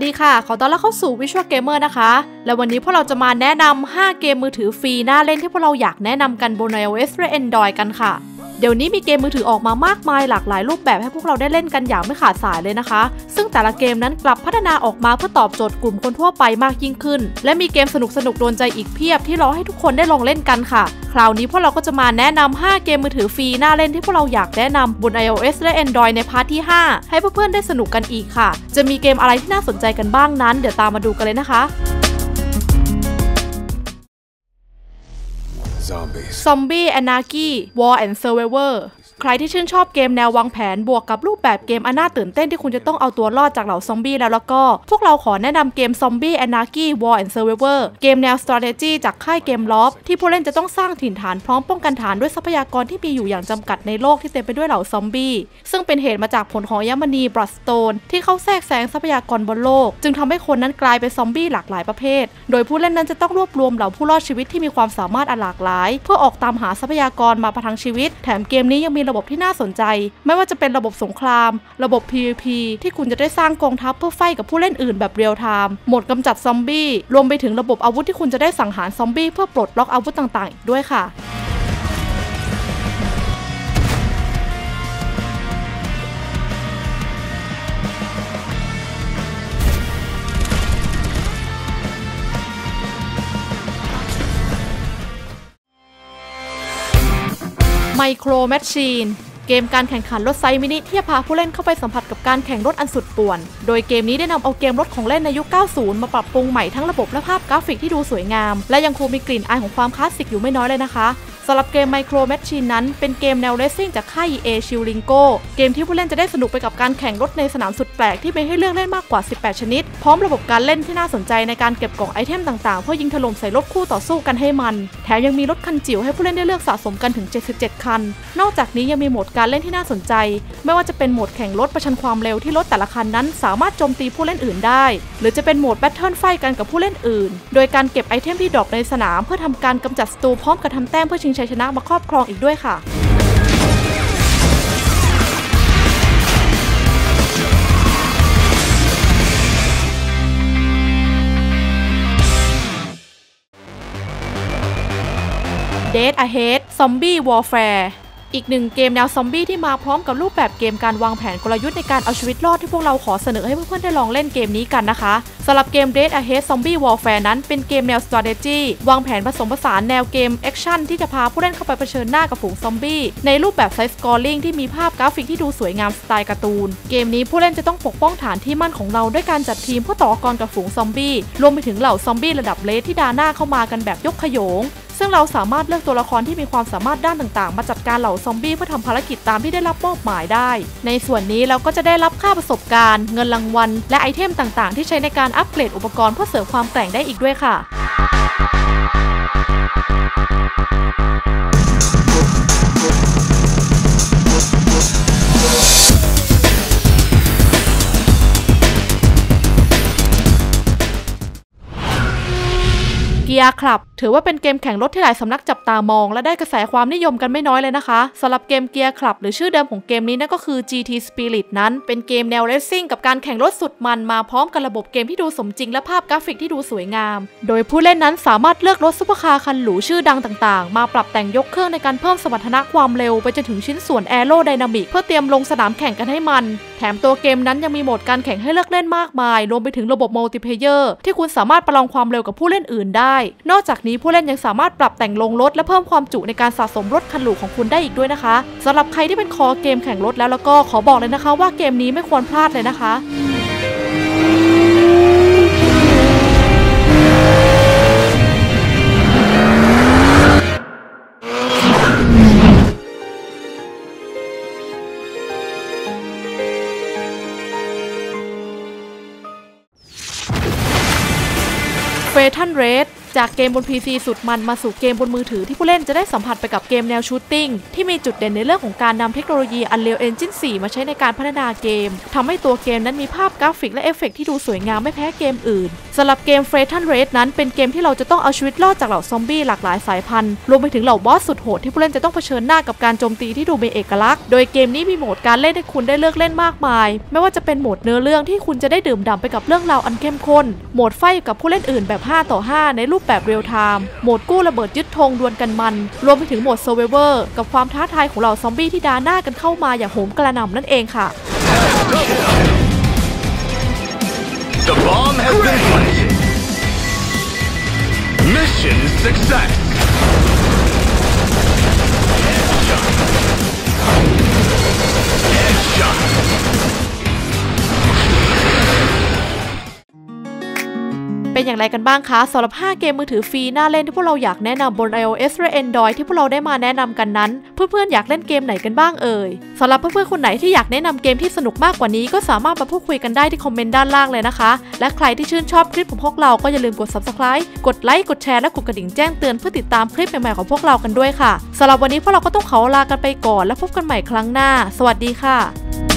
วัสดีค่ะ ขอต้อนรับเข้าสู่วิชวลเกมเมอร์นะคะ และวันนี้พวกเราจะมาแนะนำ 5 เกมมือถือฟรีน่าเล่นที่พวกเราอยากแนะนำกันบน iOS และ Android กันค่ะ เดี๋ยวนี้มีเกมมือถือออกมามากมายหลากหลายรูปแบบให้พวกเราได้เล่นกันอย่างไม่ขาดสายเลยนะคะ ซึ่งแต่ละเกมนั้นกลับพัฒนาออกมาเพื่อตอบโจทย์กลุ่มคนทั่วไปมากยิ่งขึ้น และมีเกมสนุกสนุกโดนใจอีกเพียบที่รอให้ทุกคนได้ลองเล่นกันค่ะ คราวนี้พวกเราก็จะมาแนะนำ5เกมมือถือฟรีน่าเล่นที่พวกเราอยากแนะนำบน iOS และ Android ในพาร์ทที่ 5 ให้เพื่อนๆได้สนุกกันอีกค่ะ จะมีเกมอะไรที่น่าสนใจกันบ้างนั้น เดี๋ยวตามมาดูกันเลยนะคะ Zombies. Zombie Anarchy War and Survivor ใครที่ชื่นชอบเกมแนววางแผนบวกกับรูปแบบเกมอันน่าตื่นเต้นที่คุณจะต้องเอาตัวรอดจากเหล่าซอมบี้แล้วแล้วก็ พวกเราขอแนะนำเกม Zombie Anarchy War and Survivor เกมแนว strategy จากค่ายเกมลอฟที่ผู้เล่นจะต้องสร้างถิ่นฐานพร้อมป้องกันฐานด้วยทรัพยากรที่มีอยู่อย่างจำกัดในโลกที่เต็มไปด้วยเหล่าซอมบี้ซึ่งเป็นเหตุมาจากผลของยมนีบรัสโตนที่เข้าแทรกแซงทรัพยากรบนโลก จึงทำให้คนนั้นกลายเป็นซอมบี้หลากหลายประเภท โดยผู้เล่นนั้นจะต้องรวบรวมเหล่าผู้รอดชีวิตที่มีความสามารถอันหลากหลาย เพื่อออกตามหาทรัพยากรมาประทังชีวิต แถมเกมนี้ยังมีระบบที่น่าสนใจ ไม่ว่าจะเป็นระบบสงคราม ระบบ PVP ที่คุณจะได้สร้างกองทัพเพื่อไฟกับผู้เล่นอื่นแบบเรียลไทม์โหมดกำจัดซอมบี้รวมไปถึงระบบอาวุธที่คุณจะได้สังหารซอมบี้เพื่อปลดล็อกอาวุธต่างๆ อีกด้วยค่ะ ไมโครแมชชีนเกมการแข่งขันรถไซมินิที่จะพาผู้เล่นเข้าไปสัมผัสกับการแข่งรถอันสุดป่วน โดยเกมนี้ได้นำเอาเกมรถของเล่นในยุค 90 มาปรับปรุงใหม่ทั้งระบบและภาพกราฟิกที่ดูสวยงาม และยังคงมีกลิ่นอายของความคลาสสิกอยู่ไม่น้อยเลยนะคะ สำหรับเกม Micro Machine นั้นเป็นเกมแนวเรซซิ่งจากค่าย EA s h i l i n g o เกมที่ผู้เล่นจะได้สนุกไปกับการแข่งรถในสนามสุดแปลกที่มีให้เลือกเล่นมากกว่า 18 ชนิด พร้อมระบบการเล่นที่น่าสนใจในการเก็บกล่องไอเทมต่างๆ เพื่อยิงถล่มใส่รถคู่ต่อสู้กันให้มัน แถมยังมีรถคันจิ๋วให้ผู้เล่นได้เลือกสะสมกันถึง 77 คัน นอกจากนี้ยังมีโหมดการเล่นที่น่าสนใจ ไม่ว่าจะเป็นโหมดแข่งรถประชันความเร็วที่รถแต่ละคันนั้น สามารถโจมตีผู้เล่นอื่นได้ หรือจะเป็นโหมดแบทเทิลไฟกันกับผู้เล่นอื่น โดยการเก็บไอเทมที่ดรอปในสนามเพื่อทำการกำจัดศัตรูพร้อมกับทำแต้มเพื่อชิงชัยชนะมาครอบครองอีกด้วยค่ะเดทอะเฮดซอมบี้วอร์เฟร อีกหนึ่งเกมแนวซอมบี้ที่มาพร้อมกับรูปแบบเกมการวางแผนกลยุทธ์ในการเอาชีวิตรอดที่พวกเราขอเสนอให้เพื่อนๆได้ลองเล่นเกมนี้กันนะคะสำหรับเกม Dead Ahead Zombie Warfare นั้นเป็นเกมแนว strategy วางแผนผสมผสานแนวเกมแอคชั่นที่จะพาผู้เล่นเข้าไปเผชิญหน้ากับฝูงซอมบี้ในรูปแบบไซส์สกอร์ลิงที่มีภาพกราฟิกที่ดูสวยงามสไตล์การ์ตูน เกมนี้ผู้เล่นจะต้องปกป้องฐานที่มั่นของเราด้วยการจัดทีมเพื่อต่อกรกับฝูงซอมบี้รวมไปถึงเหล่าซอมบี้ระดับเลสที่ดาหน้าเข้ามากันแบบยกขยง ซึ่งเราสามารถเลือกตัวละครที่มีความสามารถด้านต่างๆ มาจัดการเหล่าซอมบี้เพื่อทำภารกิจตามที่ได้รับมอบหมายได้ ในส่วนนี้เราก็จะได้รับค่าประสบการณ์ เงินรางวัล และไอเทมต่างๆ ที่ใช้ในการอัปเกรดอุปกรณ์เพื่อเสริมความแกร่งได้อีกด้วยค่ะ เกียร์คลับ ถือว่าเป็นเกมแข่งรถที่หลายสำนักจับตามอง และได้กระแสความนิยมกันไม่น้อยเลยนะคะสำหรับเกมเกียร์คลับ หรือชื่อเดิมของเกมนี้นั่นก็คือ GT Spirit นั้น เป็นเกมแนวเรซซิ่งกับการแข่งรถสุดมันมาพร้อมกับระบบเกมที่ดูสมจริงและภาพกราฟิกที่ดูสวยงาม โดยผู้เล่นนั้นสามารถเลือกรถซุปเปอร์คาร์คันหรูชื่อดังต่างๆ มาปรับแต่งยกเครื่องในการเพิ่มสมรรถนะความเร็วไปจนถึงชิ้นส่วนแอโรไดนามิกเพื่อเตรียมลงสนามแข่งกันให้มัน แถมตัวเกมนั้นยังมีโหมดการแข่งให้เลือกเล่นมากมาย รวมไปถึงระบบมัลติเพเยอร์ที่คุณสามารถประลองความเร็วกับผู้เล่นอื่นได้นอกจากนี้ผู้เล่นยังสามารถปรับแต่งลงรถ และเพิ่มความจุในการสะสมรถคันหรูของคุณได้อีกด้วยนะคะสำหรับใครที่เป็นคอเกมแข่งรถแล้วแล้วก็ขอบอกเลยนะคะ ว่าเกมนี้ไม่ควรพลาดเลยนะคะเฟทันเรดจากเกมบน PC สุดมันมาสู่เกมบนมือถือที่ผู้เล่นจะได้สัมผัสไปกับเกมแนวชูตติ้งที่มีจุดเด่นในเรื่องของการนำเทคโนโลยี Unreal Engine 4 มาใช้ในการพัฒนาเกมทำให้ตัวเกมนั้นมีภาพกราฟิกและเอฟเฟกที่ดูสวยงามไม่แพ้เกมอื่นสำหรับเกม f r e t a n Raid นั้นเป็นเกมที่เราจะต้องเอาชีวิตรอดจากเหล่าซอมบี้หลากหลายสายพันธุ์รวมไปถึงเหล่าบอสสุดโหดที่ผู้เล่นจะต้องเผชิญหน้ากับการโจมตีที่ดูมีเอกลักษณ์โดยเกมนี้มีโหมดการเล่นให้คุณได้เลือกเล่นมากมาย ไม่ว่าจะเป็นโหมดเนื้อเรื่องที่คุณจะได้ดื่มด่ำไปกับเรื่องราวอันเข้มข้นโหมดไฟกับผู้เล่นอื่นแบบ 5 ต่อ 5 ในรูปแบบเรียลไทม์ โหมดกู้ระเบิดยึดธงดวลกันมัน รวมไปถึงโหมดโซเวเวอร์กับความท้าทายของเหล่าซอมบี้ที่ดาหน้ากันเข้ามาอย่างโหมกระหน่ำนั่นเองค่ะ The bomb has been planted. Mission success. เป็นอย่างไรกันบ้างคะสำหรับ 5 เกมมือถือฟรีน่าเล่นที่พวกเราอยากแนะนำบน iOS และ Android ที่พวกเราได้มาแนะนำกันนั้น เพื่อนๆอยากเล่นเกมไหนกันบ้างเอ่ยสำหรับเพื่อนๆคนไหนที่อยากแนะนำเกมที่สนุกมากกว่านี้ก็สามารถมาพูดคุยกันได้ที่คอมเมนต์ด้านล่างเลยนะคะ และใครที่ชื่นชอบคลิปของพวกเราก็อย่าลืมกด subscribe กดไลค์กดแชร์และกดกระดิ่งแจ้งเตือนเพื่อติดตามคลิปใหม่ๆของพวกเรากันด้วยค่ะสำหรับวันนี้พวกเราก็ต้องขอลากันไปก่อน แล้วพบกันใหม่ครั้งหน้า สวัสดีค่ะ